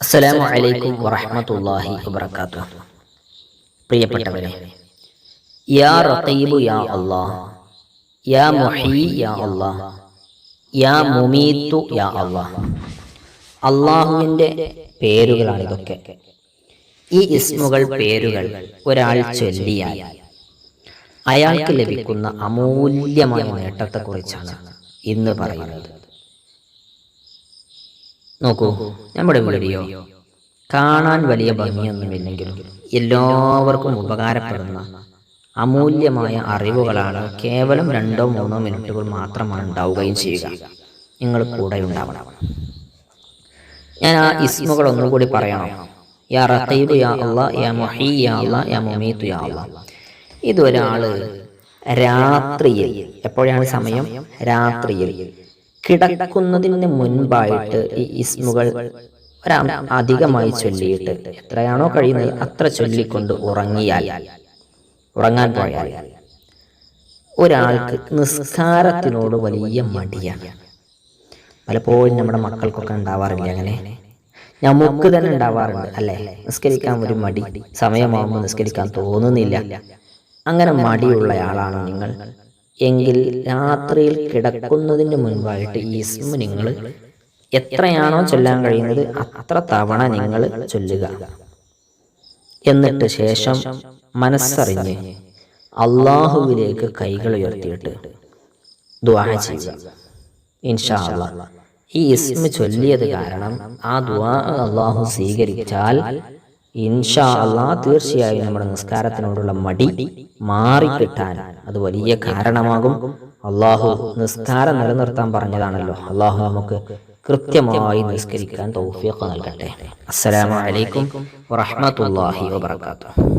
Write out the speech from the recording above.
അസ്സലാമു അലൈക്കും വറഹ്മത്തുള്ളാഹി വബറകാതുഹു. പ്രിയപ്പെട്ടവരെ യാ റഖീബു യാ അല്ലാഹ് യാ മുഹീ യാ അല്ലാഹ് യാ മുമീത്തു യാ അല്ലാഹ് അള്ളാഹുവിന്റെ പേരുകളാണ് ഇതൊക്കെ ഈ ഇസ്മുകൾ പേരുകൾ ഒരാൾ ചൊല്ലിയാൽ അയാൾക്ക് ലഭിക്കുന്ന അമൂല്യമായ നേട്ടത്തെക്കുറിച്ചാണ് ഇന്ന് പറയുന്നത്. നോക്കൂ നമ്മുടെ വീഡിയോ. കാണാൻ വലിയ ഭംഗിയൊന്നുമില്ലെങ്കിലും എല്ലാവർക്കും ഉപകാരപ്പെടുന്ന അമൂല്യമായ അറിവുകളാണ് കേവലം രണ്ടോ മൂന്നോ മിനിറ്റുകൾ മാത്രമാണ് ഉണ്ടാവുകയും ചെയ്യുക. നിങ്ങൾ കൂടെ ഉണ്ടാവണം. ഞാൻ ആ ഇസ്മുകൾ ഒന്നുകൂടി പറയണം. യാ റഖീബ് യാ യാ യാ യാ യാ രാത്രിയിൽ എപ്പോഴാണ് സമയം? രാത്രിയിൽ. കിടക്കുന്നതിന് മുൻപായിട്ട് ഈ ഇസ്മുകൾ അധികമായി ചൊല്ലിയിട്ട് എത്രയാണോ കഴിയുന്നത് അത്ര ചൊല്ലിക്കൊണ്ട് ഉറങ്ങിയാൽ ഉറങ്ങാൻ പോയാൽ ഒരാൾക്ക് നിസ്കാരത്തിനോട് വലിയ മടിയാണ്. പലപ്പോഴും നമ്മുടെ മക്കൾക്കൊക്കെ ഉണ്ടാവാറില്ല അങ്ങനെ? നമുക്ക് തന്നെ ഉണ്ടാവാറുണ്ട് അല്ലേ? നിസ്കരിക്കാൻ ഒരു മടി സമയമാകുമ്പോൾ നിസ്കരിക്കാൻ തോന്നുന്നില്ല. അങ്ങനെ മടിയുള്ള ആളാണ് നിങ്ങൾ. എങ്കിൽ രാത്രിയിൽ കിടക്കുന്നതിന് മുൻപായിട്ട് ഈ ഇസ്മ നിങ്ങൾ എത്രയാണോ ചൊല്ലാൻ കഴിയുന്നത് അത്ര തവണ നിങ്ങൾ ചൊല്ലുക. എന്നിട്ട് ശേഷം മനസ്സറിഞ്ഞ് അള്ളാഹുവിലേക്ക് കൈകൾ ഉയർത്തിയിട്ട് ദ്വാ ചെയ്യുക. ഇൻഷാ ഈ ഇസ്മ ചൊല്ലിയത് കാരണം ആ ദ്വാ അള്ളാഹു സ്വീകരിച്ചാൽ ഇൻഷാ അള്ളാ തീർച്ചയായും നമ്മുടെ നിസ്കാരത്തിനോടുള്ള മടി മാറിക്കിട്ടാൻ അത് വലിയ കാരണമാകും. അള്ളാഹു നിസ്കാരം നിലനിർത്താൻ പറഞ്ഞതാണല്ലോ. അള്ളാഹു നമുക്ക് കൃത്യമായി നിസ്കരിക്കാൻ തൗഫീഖ് നൽകട്ടെ. അസ്സലാമു അലൈക്കും വറഹ്മത്തുള്ളാഹി വബറകാതുഹു